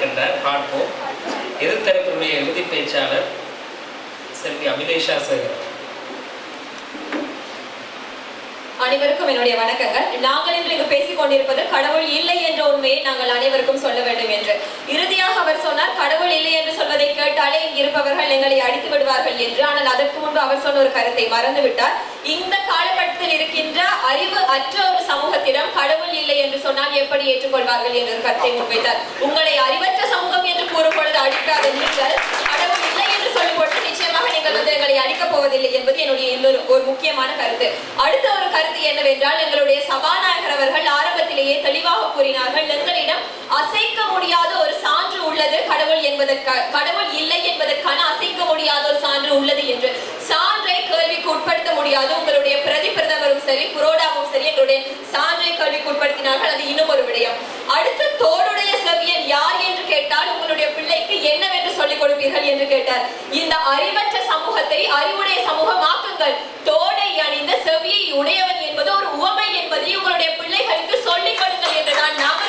இருக்கின்றார் பார்ப்போம் எதிர்த்தரப்பினுடைய இறுதி பேச்சாளர் செல்வி அபிலேஷா சேகர். அனைவருக்கும் என்னுடைய வணக்கங்கள். நாங்கள் இன்று இங்கு பேசிக் கொண்டிருப்பது கடவுள் இல்லை என்ற உண்மையை நாங்கள் அனைவருக்கும் சொல்ல வேண்டும் என்று. இறுதியாக அவர் சொன்னார் கடவுள் இல்லை என்று சொல்வதை கேட்டாலே இருப்பவர்கள் எங்களை அடித்து விடுவார்கள் என்று. ஆனால் அதற்கு முன்பு அவர் சொன்ன ஒரு கருத்தை மறந்துவிட்டார் இந்த காலகட்டத்தில் இருக்கின்ற அறிவு அற்ற ஒரு சமூகத்திடம் கடவுள் இல்லை என்று சொன்னால் எப்படி ஏற்றுக்கொள்வார்கள் என்ற கருத்தை முன்வைத்தார். உங்களை அறிவற்ற சமூக என்று கூறும் பொழுது அடிக்காத நீங்கள் கடவுள் இல்லை என்று சொல்லும் பொழுது நிச்சயமாக நீங்கள் வந்து எங்களை அழிக்கப் போவதில்லை என்பது என்னுடைய இன்னொரு ஒரு முக்கியமான கருத்து. அடுத்த ஒரு கருத்து என்னவென்றால் எங்களுடைய சபாநாயகர் அவர்கள் ஆரம்பத்திலேயே தெளிவாக கூறினார்கள் எங்களிடம் அசைக்க முடியாத ஒரு சான்று உள்ளது கடவுள் என்பதற்கு கடவுள் இல்லை என்பதற்கான அசைக்க முடியாத ஒரு சான்று உள்ளது என்று. சான்றை கேள்விக்கு உட்படுத்த முடியாது உங்களுடைய பிரதி பிரதமரும் சரி புரோடாவும் சரி எங்களுடைய சான்றை கேள்விக்கு உட்படுத்தினார்கள் அது இன்னும் ஒரு விடயம். அடுத்து தோளுடைய செவியன் யார் என்று கேட்டால் உங்களுடைய பிள்ளைக்கு கொடுப்பீர்கள் என்று கேட்டார். இந்த அறிவற்ற சமூகத்தை அறிவுடைய சமூகமாக்குங்கள். தோடை அணிந்த செவியை உடையவன் என்பது ஒரு உவமை என்பதை உங்களுடைய பிள்ளைகளுக்கு சொல்லிக் கொடுங்கள் என்று நான் நாங்கள்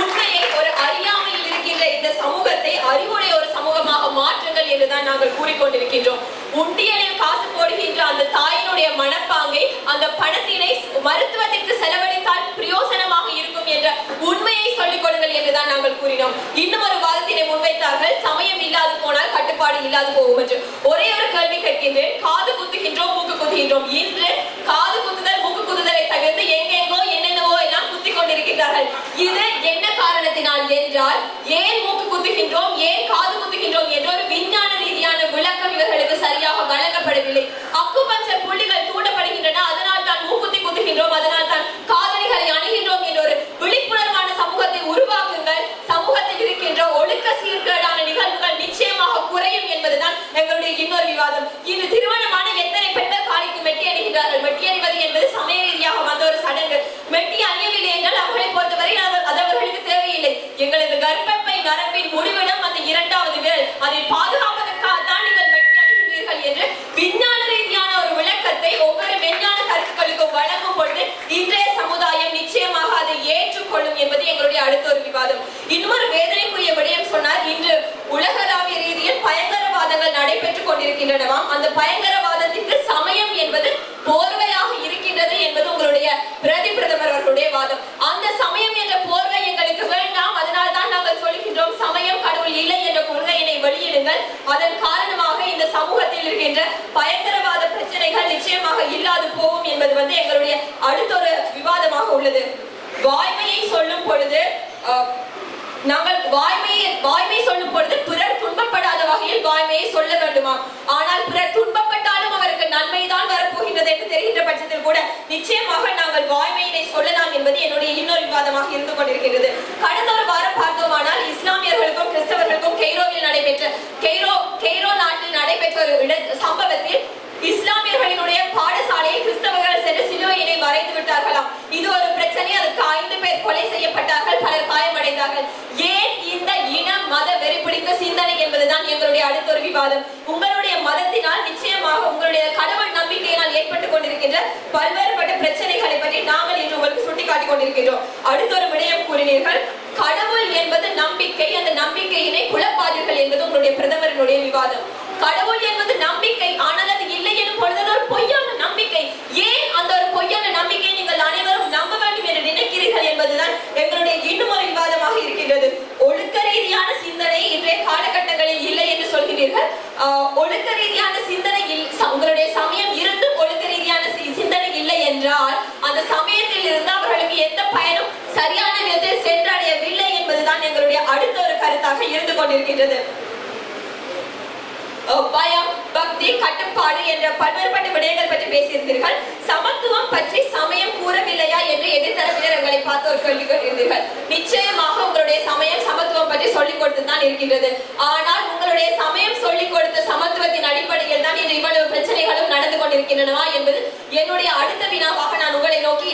உண்மையை ஒரு அறியாமையில் இருக்கின்ற இந்த சமூகத்தை அறிவுடைய ஒரு சமூகமாக மாற்றுங்கள் என்றுதான் நாங்கள் கூறிக்கொண்டிருக்கின்றோம். உண்டியலில் காசு போடுகின்ற அந்த தாயினுடைய மனப்பாங்கை அந்த பணத்தினை மருத்துவத்திற்கு செலவழித்தால் பிரயோசனமாக இருக்கும் என்ற உண்மையை சொல்லிக் கொடுங்கள் என்றுதான் நாங்கள் கூறினோம். இன்னும் ஒரு வாதத்தினை முன்வைத்தார்கள் சமயம் இல்லாது போனால் கட்டுப்பாடு இல்லாது போகும் என்று ஒரே ஒரு கேள்வி கேட்கின்றேன். காது குத்துகின்றோம் மூக்கு குத்துகின்றோம். இன்று காது குத்துதல் மூக்கு குத்துதலை தவிர்த்து எங்கெங்கோ என்னென்னவோ எல்லாம் குத்தி கொண்டிருக்கிறார்கள் இது என்ன காரணத்தினால் என்றால் ஏன் மூக்கு குத்துகின்றோம் ஏன் காது குத்துகின்றோம் என்ற ஒரு விஞ்ஞான ரீதியான விளக்கம் இவர்களுக்கு சரியாக வழங்கப்படவில்லை. அக்குபஞ்சர் புள்ளிகள் தூண்டப்படுகின்றன அதனால் தான் மூக்குத்தி குத்துகின்றோம் அதனால் தான் காதலிகளை அணுகின்றோம் என்ற ஒரு விழிப்புணர்வான சமூகத்தை உருவாக்குங்கள் சமூகத்தில் இருக்கின்ற ஒழுக்க சீர்கேடான நிகழ்வுகள் நிச்சயமாக குறையும் என்பதுதான் எங்களுடைய இன்னொரு விவாதம். இன்று திருமணமான எத்தனை பெண்கள் காலிக்கு மெட்டி அணிகின்றார்கள் மெட்டி அணிவது என்பது சமய ரீதியாக வந்த ஒரு சடங்கு. மெட்டி அணியவில்லை என்றால் அவர்களை பொறுத்தவரை அது அவர்களுக்கு தேவையில்லை. எங்களது கர்ப்பப்பை நரம்பின் முடிவிடம் அந்த இரண்டாவது விரல். அதை பாதுகாப்பதற்காக தான் நீங்கள் மெட்டி அணிகின்றீர்கள் என்று விஞ்ஞான ரீதியான ஒரு விளக்கத்தை ஒவ்வொரு விஞ்ஞான கருத்துக்களுக்கும் வழங்கும் பொழுது இன்றைய சமுதாயம் நிச்சயமாக அதை ஏற்றுக்கொள்ளும் என்பது எங்களுடைய அடுத்த ஒரு விவாதம் இன்னொரு வேதனைக்குரிய விடயம் சொன்னார் இன்று உலகளாவிய ரீதியில் பயங்கரவாதங்கள் நடைபெற்றுக் கொண்டிருக்கின்றனவாம். அந்த பயங்கரவாதத்திற்கு சமயம் என்பது போர்வையாக இருக்கின்றது என்பது உங்களுடைய பிரதி பிரதமர் அவர்களுடைய வாதம். அந்த சமயம் என்ற போர்வை எங்களுக்கு வேண்டாம். அதனால் தான் நாங்கள் சொல்கின்றோம் சமயம் கடவுள் இல்லை என்ற கொள்கையினை வெளியிடுங்கள். அதன் காரணமாக இந்த சமூகத்தில் இருக்கின்ற பயங்கரவாத பிரச்சனைகள் நிச்சயமாக இல்லாது போகும் என்பது வந்து எங்களுடைய அடுத்த ஒரு விவாதமாக உள்ளது. வாய்மையை சொல்லும் பொழுது நாங்கள் வாய்மையை வாய்மை சொல்லும் பொழுது கூட நிச்சயமாக நாங்கள் வாய்மையினை சொல்லலாம் என்பது என்னுடைய இன்னொரு விவாதமாக இருந்து கொண்டிருக்கின்றது கடந்த ஒரு வாரம் பார்த்தோமானால் கொண்டிருக்கின்ற பல்வேறுபட்ட பிரச்சனைகளை பற்றி நாங்கள் இன்று உங்களுக்கு சுட்டிக்காட்டிக் கொண்டிருக்கின்றோம் அடுத்த ஒரு விடயம் கூறினீர்கள் கடவுள் என்பது நம்பிக்கை அந்த நம்பிக்கையினை குழப்பாதீர்கள் என்பது உங்களுடைய பிரதமரினுடைய விவாதம். கடவுள் என்பது நம்பிக்கை ஆனால் அது இல்லை எனும் பொழுது ஒரு பொய்யான நம்பிக்கை ஏன் அந்த ஒரு பொய்யான நம்பிக்கை நீங்கள் அனைவரும் நம்ப வேண்டும் என்று நினைக்கிறீர்கள் என்பதுதான் எங்களுடைய இன்னும் ஒரு விவாதமாக இருக்கின்றது ஒழுக்க ரீதியான சிந்தனை இன்றைய காலகட்டங்களில் இல்லை என்று சொல்கிறீர்கள் ஆஹ், ஒழுக்க ரீதியான சிந்தனை இல்- ச- உங்களுடைய சமயம் இருந்து ஒழுக்க ரீதியான சி- சிந்தனை இல்லை என்றால் அந்த சமயத்தில் இருந்து அவர்களுக்கு எந்த பயனும் சரியான விதத்தில் சென்றடையவில்லை என்பதுதான் எங்களுடைய அடுத்த ஒரு கருத்தாக இருந்து கொண்டிருக்கின்றது. பயம் பக்தி கட்டுப்பாடு என்ற பல்வேறுபட்ட விடயங்கள் பற்றி பேசியிருந்தீர்கள். சமத்துவம் பற்றி சமயம் கூறவில்லையா என்று எதிர்த்தரப்பினர் உங்களை பார்த்து ஒரு கேள்வி கொண்டிருந்தீர்கள் நிச்சயமாக உங்களுடைய சமயம் சமத்துவம் பற்றி சொல்லிக் கொடுத்து தான் இருக்கின்றது. ஆனால் உங்களுடைய சமயம் சொல்லிக் கொடுத்த சமத்துவத்தின் அடிப்படையில் தான் இன்று இவ்வளவு பிரச்சனைகளும் நடந்து கொண்டிருக்கின்றனவா என்பது என்னுடைய அடுத்த வினாவாக நான் உங்களை நோக்கி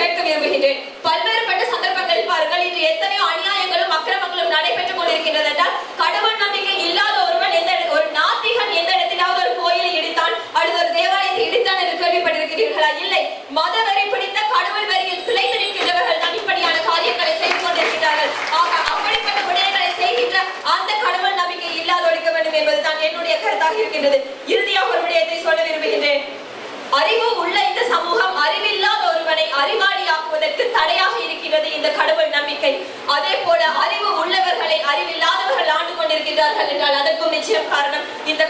கேட்க விரும்புகின்றேன். பல்வேறுபட்ட சந்தர்ப்பங்களில் பாருங்கள் இன்று எத்தனை சொல்கிறது என்றால் கடவுள் நம்பிக்கை இல்லாத ஒருவன் எந்த ஒரு நாத்திகன் எந்த இடத்திலாவது ஒரு கோயிலை இடித்தான் அல்லது ஒரு தேவாலயத்தை இடித்தான் என்று கேள்விப்பட்டிருக்கிறீர்களா இல்லை. மத வரி பிடித்த கடவுள் வரியில் சிலைத்து நிற்கின்றவர்கள் தான் இப்படியான காரியங்களை செய்து கொண்டிருக்கிறார்கள். ஆக அப்படிப்பட்ட விடயங்களை செய்கின்ற அந்த கடவுள் நம்பிக்கை இல்லாத ஒழிக்க வேண்டும் என்பதுதான் என்னுடைய கருத்தாக இருக்கின்றது. இறுதியாக ஒரு விடயத்தை சொல்ல விரும்புகின்றேன். அறிவு உள்ளவர்களை அறிவில்லாதவர்கள் ஆண்டு கொண்டிருக்கிறார்கள் என்றால் அதற்கும் நிச்சயம் காரணம் இந்த கடவுள் நம்பிக்கை அதனால்